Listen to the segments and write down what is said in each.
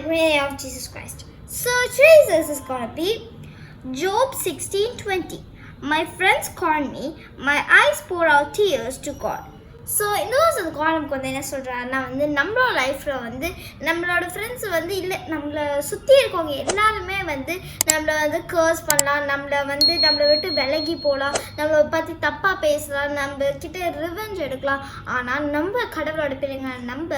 name of Jesus Christ. So verse is gonna be Job 16:20. My friends call me, my eyes pour out tears to God. So இந்த வருஷம் அந்த நமக்கு வந்து என்ன சொல்கிறாருன்னா வந்து நம்மளோட லைஃப்பில் வந்து நம்மளோட ஃப்ரெண்ட்ஸ் வந்து இல்லை நம்மளை சுற்றி இருக்கவங்க எல்லாருமே வந்து நம்மளை வந்து கேர்ஸ் பண்ணலாம் நம்மளை வந்து நம்மளை விட்டு விலகி போகலாம் நம்மளை பற்றி தப்பாக பேசலாம் நம்ம கிட்ட ரிவெஞ்ச் எடுக்கலாம். ஆனால் நம்ம கடவுளோட பிள்ளைங்க நம்ம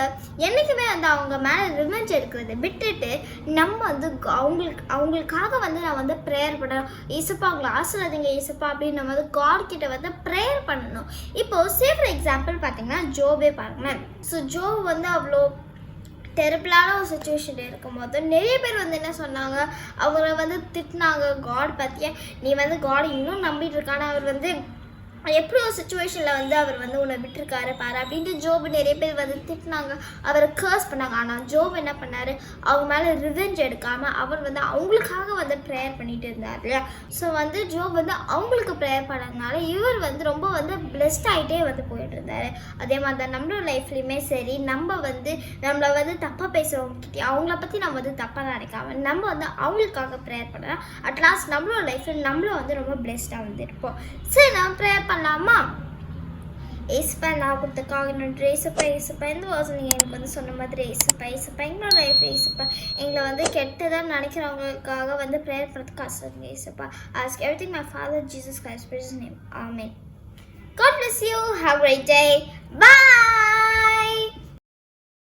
என்றைக்குமே வந்து அவங்க மேலே ரிவெஞ்ச் எடுக்கிறத விட்டுட்டு நம்ம வந்து அவங்களுக்கு அவங்களுக்காக வந்து நான் வந்து ப்ரேயர் பண்ணணும். ஈசப்பா அவங்களை ஆசிர்வாதிங்க ஈசப்பா அப்படின்னு நம்ம வந்து காட் கிட்ட வந்து ப்ரேயர் பண்ணணும். இப்போ சே ஃபார் எக்ஸாம்பிள் பார்த்தீங்கன்னா ஜோபே பாருங்களேன் ஸோ ஜோ வந்து அவ்வளோ டெரிபிளான ஒரு சுச்சுவேஷன் இருக்கும்போது நிறைய பேர் வந்து என்ன சொன்னாங்க? அவரை வந்து திட்டினாங்க. காட் பற்றிய நீ வந்து காட் இன்னும் நம்பிட்டு இருக்கான அவர் வந்து எப்படி ஒரு சுச்சுவேஷனில் வந்து அவர் வந்து உன்னை விட்டுருக்காரு பாரு அப்படின்ட்டு ஜோப் நிறைய பேர் வந்து திட்டினாங்க. அவரை கேர்ஸ் பண்ணாங்க. ஆனால் ஜோப் என்ன பண்ணார்? அவங்க மேலே ரிவெஞ்ச் எடுக்காமல் அவர் வந்து அவங்களுக்காக வந்து ப்ரேயர் பண்ணிட்டு இருந்தார். இல்லையா ஸோ வந்து ஜோப் வந்து அவங்களுக்கு ப்ரேயர் பண்ணதுனால இவர் வந்து ரொம்ப வந்து பிளெஸ்ட் ஆகிட்டே வந்து போயிட்டு இருந்தார். அதே மாதிரி தான் நம்மளோட லைஃப்லையுமே சரி நம்ம வந்து நம்மளை வந்து தப்பாக பேசுகிறவங்க கிட்டே அவங்கள பற்றி நம்ம வந்து தப்பாக நினைக்காம நம்ம வந்து அவங்களுக்காக ப்ரேயர் பண்ணலாம் அட்லாஸ்ட் நம்மளோட லைஃப்பில் நம்மளும் வந்து ரொம்ப பிளெஸ்டாக வந்து இருப்போம். சரி நான் ப்ரேயர் பண்ணலாமா? ஏசுப்பா நான் கொடுத்தக்காக நன்றி ஏசுப்பா ஏசுப்பா இந்த வாசம் நீங்கள் எனக்கு வந்து சொன்ன மாதிரி ஏசுப்பா ஏசுப்பா எங்களோட லைஃப் ஏசுப்பா. எங்களை வந்து கெட்டதாக நினைக்கிறவங்களுக்காக வந்து ப்ரேயர் பண்ணுறதுக்கு ஆசைங்க ஏசுப்பா. Ask everything my father Jesus Christ precious name amen God bless you have right day bye